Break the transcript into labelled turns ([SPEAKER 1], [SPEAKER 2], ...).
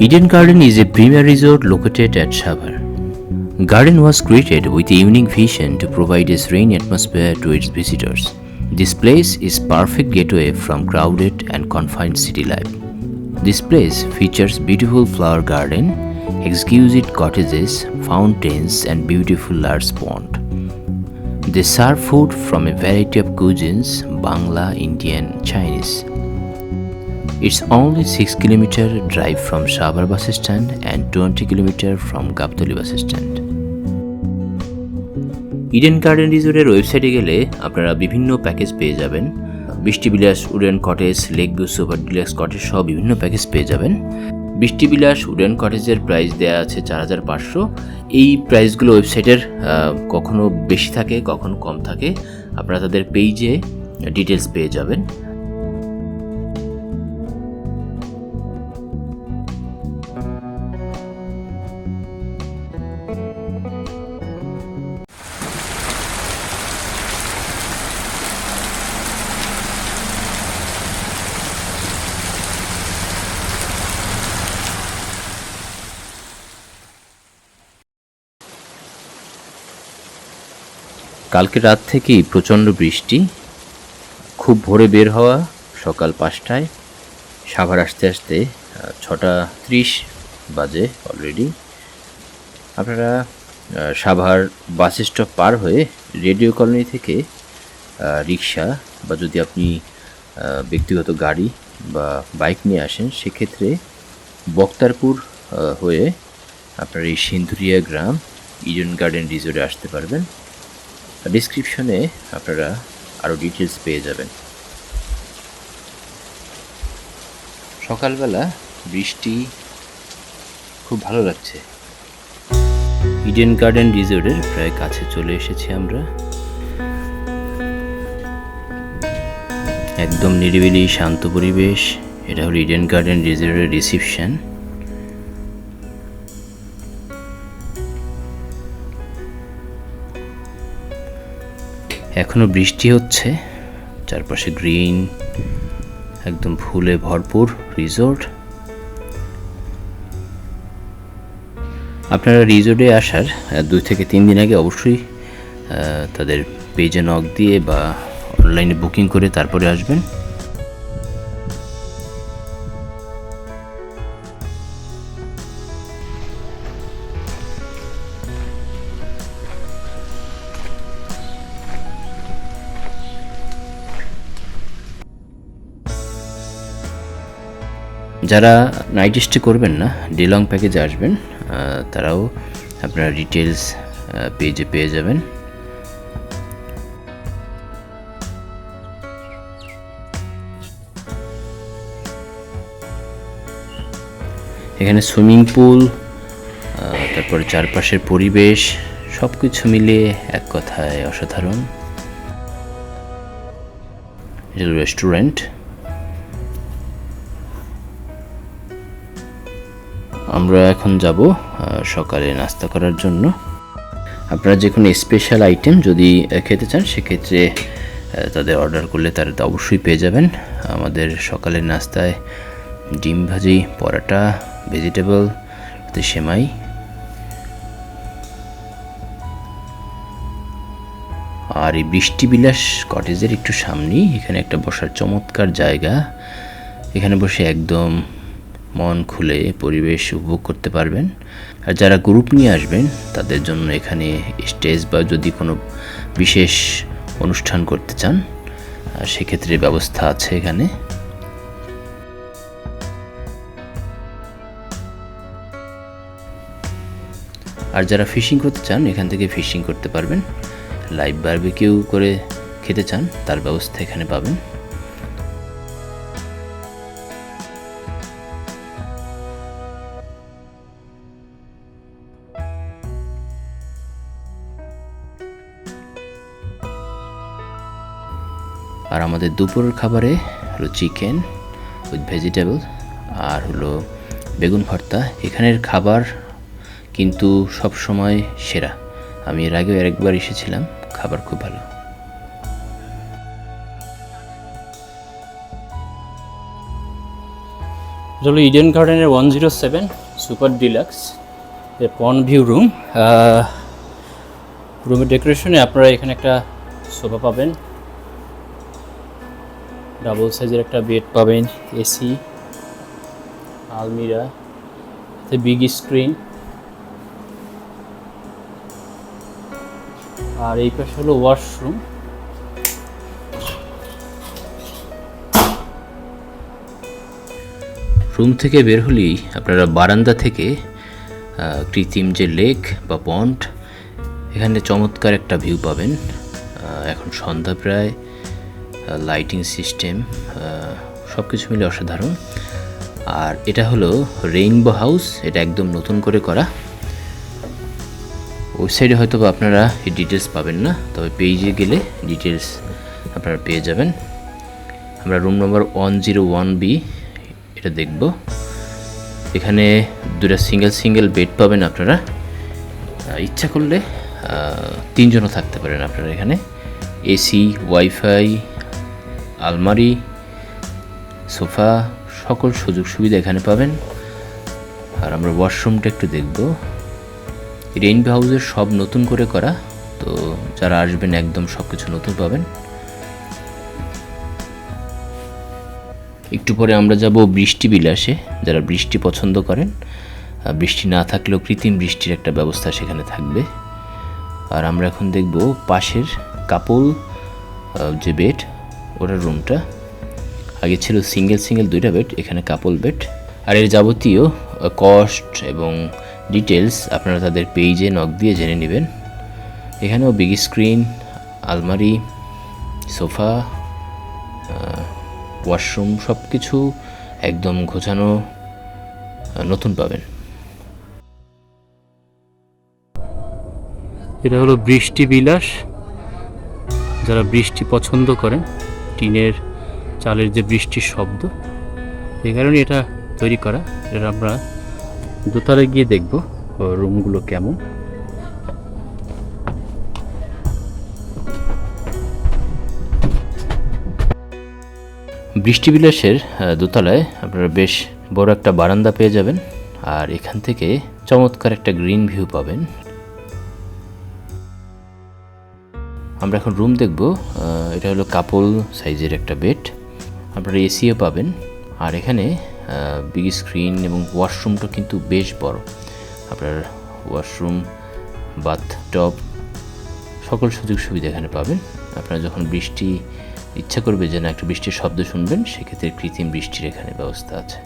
[SPEAKER 1] Eden Garden is a premier resort located at Shavar. Garden was created with a unique vision to provide a serene atmosphere to its visitors. This place is perfect gateway from crowded and confined city life. This place features beautiful flower garden, exquisite cottages, fountains and beautiful large pond. They serve food from a variety of cuisines, Bangla, Indian, Chinese. It's only 6 km drive from Shabar bus stand and 20 km from Gaptali bus stand. Eden Garden রিসোর্টের ওয়েবসাইটে গেলে আপনারা বিভিন্ন package পেয়ে যাবেন Brishti Bilash wooden cottage lake view super deluxe cottage সহ বিভিন্ন package পেয়ে যাবেন বৃষ্টি বিলাস উডেন কটেজের প্রাইস দেওয়া আছে চার হাজার পাঁচশো। এই প্রাইসগুলো ওয়েবসাইটের কখনো বেশি থাকে, কখনো কম থাকে। আপনারা তাদের পেইজে ডিটেলস পেয়ে যাবেন। কালকে রাত থেকেই প্রচণ্ড বৃষ্টি, খুব ভোরে বের হওয়া, সকাল পাঁচটায়, সাভার আসতে আসতে ছটা ত্রিশ বাজে অলরেডি আপনারা সাভার বাস স্টপ পার হয়ে রেডিও কলোনি থেকে রিক্সা বা যদি আপনি ব্যক্তিগত গাড়ি বা বাইক নিয়ে আসেন, সেক্ষেত্রে বক্তারপুর হয়ে আপনার এই সিন্ধুরিয়া গ্রাম ইডেন গার্ডেন রিজোর্টে আসতে পারবেন। ডিসক্রিপশনে আপনারা আরও ডিটেলস পেয়ে যাবেন। সকালবেলা বৃষ্টি খুব ভালো লাগছে। ইডেন গার্ডেন রিসোর্টের প্রায় কাছে চলে এসেছি আমরা। একদম নিরিবিলি, শান্ত পরিবেশ। এটা হলো ইডেন গার্ডেন রিসোর্টের রিসিপশন এখনও বৃষ্টি হচ্ছে, চারপাশে গ্রিন, একদম ফুলে ভরপুর রিসোর্ট। আপনারা রিসোর্টে আসার দুই থেকে তিন দিন আগে অবশ্যই তাদের পেজে নক দিয়ে বা অনলাইনে বুকিং করে তারপরে আসবেন। যারা নাইট স্টে করবেন না ডে লং প্যাকেজে আসবেন তারাও আপনারা ডিটেলস পেজে পেয়ে যাবেন। এখানে সুইমিং পুল তারপরে চারপাশের পরিবেশ সব কিছু মিলিয়ে এক কথায় অসাধারণ। রেস্টুরেন্ট আমরা এখন যাব সকালে নাস্তা করার জন্য। আপনারা যে কোনো স্পেশাল আইটেম যদি খেতে চান, সেক্ষেত্রে তাদের অর্ডার করলে তারা তো অবশ্যই পেয়ে যাবেন। আমাদের সকালের নাস্তায় ডিম ভাজি, পরাটা ভেজিটেবল সেমাই। আর এই বৃষ্টি বিলাস কটেজের একটু সামনেই, এখানে একটা বসার চমৎকার জায়গা। এখানে বসে একদম মন খুলে পরিবেশ উপভোগ করতে পারবেন। আর যারা গ্রুপ নিয়ে আসবেন, তাদের জন্য এখানে স্টেজ বা যদি কোনো বিশেষ অনুষ্ঠান করতে চান সেক্ষেত্রে ব্যবস্থা আছে এখানে। আর যারা ফিশিং করতে চান, এখান থেকে ফিশিং করতে পারবেন। লাইভ বারবিকিউ করে খেতে চান, তার ব্যবস্থা এখানে পাবেন। আর আমাদের দুপুরের খাবারে হলো চিকেন উইথ ভেজিটেবল আর হলো বেগুন ভর্তা। এখানের খাবার কিন্তু সব সময় সেরা। আমি এর আগেও একবার এসেছিলাম, খাবার খুব ভালো। হলো ইডেন গার্ডেনের one zero seven super deluxe pond view room রুমের ডেকোরেশনে আপনারা এখানে একটা সোফা পাবেন। ডাবল সাইজের একটা বেড পাবেন, এসি, আলমিরা বিগ স্ক্রিন। আর এই পাশে হলো ওয়াশরুম। রুম থেকে বের হলেই আপনারা বারান্দা থেকে কৃত্রিম যে লেক বা পন্ড, এখানে চমৎকার একটা ভিউ পাবেন। এখন সন্ধ্যা প্রায় লাইটিং সিস্টেম সব কিছু মিলে অসাধারণ। আর এটা হলো রেইনবো হাউস এটা একদম নতুন করে করা। ওয়েবসাইটে হয়তো আপনারা এই ডিটেলস পাবেন না, তবে পেজে গেলে ডিটেলস আপনারা পেয়ে যাবেন। আমরা room number one zero one B এটা দেখব। এখানে দুটা সিঙ্গেল সিঙ্গেল বেড পাবেন আপনারা। ইচ্ছা করলে তিনজনও থাকতে পারেন আপনারা এখানে। এসি ওয়াইফাই আলমারি, সোফা, সকল সুযোগ সুবিধা এখানে পাবেন। আর আমরা ওয়াশরুমটা একটু দেখব। রেইনবো হাউসের সব নতুন করে করা, তো যারা আসবেন একদম সব কিছু নতুন পাবেন। একটু পরে আমরা যাব বৃষ্টি বিলাসে, যারা বৃষ্টি পছন্দ করেন। বৃষ্টি না থাকলেও কৃত্রিম বৃষ্টির একটা ব্যবস্থা সেখানে থাকবে। আর আমরা এখন দেখব পাশের কাপল যে বেড ওটার রুমটা আগে ছিল সিঙ্গেল সিঙ্গেল দুইটা বেড এখানে কাপল বেড আর এর যাবতীয় কস্ট এবং ডিটেলস আপনারা তাদের পেজে নক দিয়ে জেনে নেবেন। এখানেও বিগ স্ক্রিন আলমারি, সোফা ওয়াশরুম সব কিছু একদম গোছানো নতুন পাবেন। এটা হলো বৃষ্টি বিলাস যারা বৃষ্টি পছন্দ করেন টিনের চালের যে বৃষ্টির শব্দ এই কারণে এটা তৈরি করা। এটা আমরা দোতলায় গিয়ে দেখব রুমগুলো কেমন। বৃষ্টি বিলাসের আহ, দোতলায় আপনারা বেশ বড় একটা বারান্দা পেয়ে যাবেন। আর এখান থেকে চমৎকার একটা গ্রিন ভিউ পাবেন। আমরা এখন রুম দেখব এটা হলো কাপল সাইজের একটা বেড আপনারা এসিও পাবেন। আর এখানে বিগ স্ক্রিন এবং ওয়াশরুমটা কিন্তু বেশ বড়। আপনার ওয়াশরুম বাথ টব সকল সুযোগ সুবিধা এখানে পাবেন। আপনারা যখন বৃষ্টি, ইচ্ছা করবে যে না একটু বৃষ্টির শব্দ শুনবেন, সেক্ষেত্রে কৃত্রিম বৃষ্টির এখানে ব্যবস্থা আছে।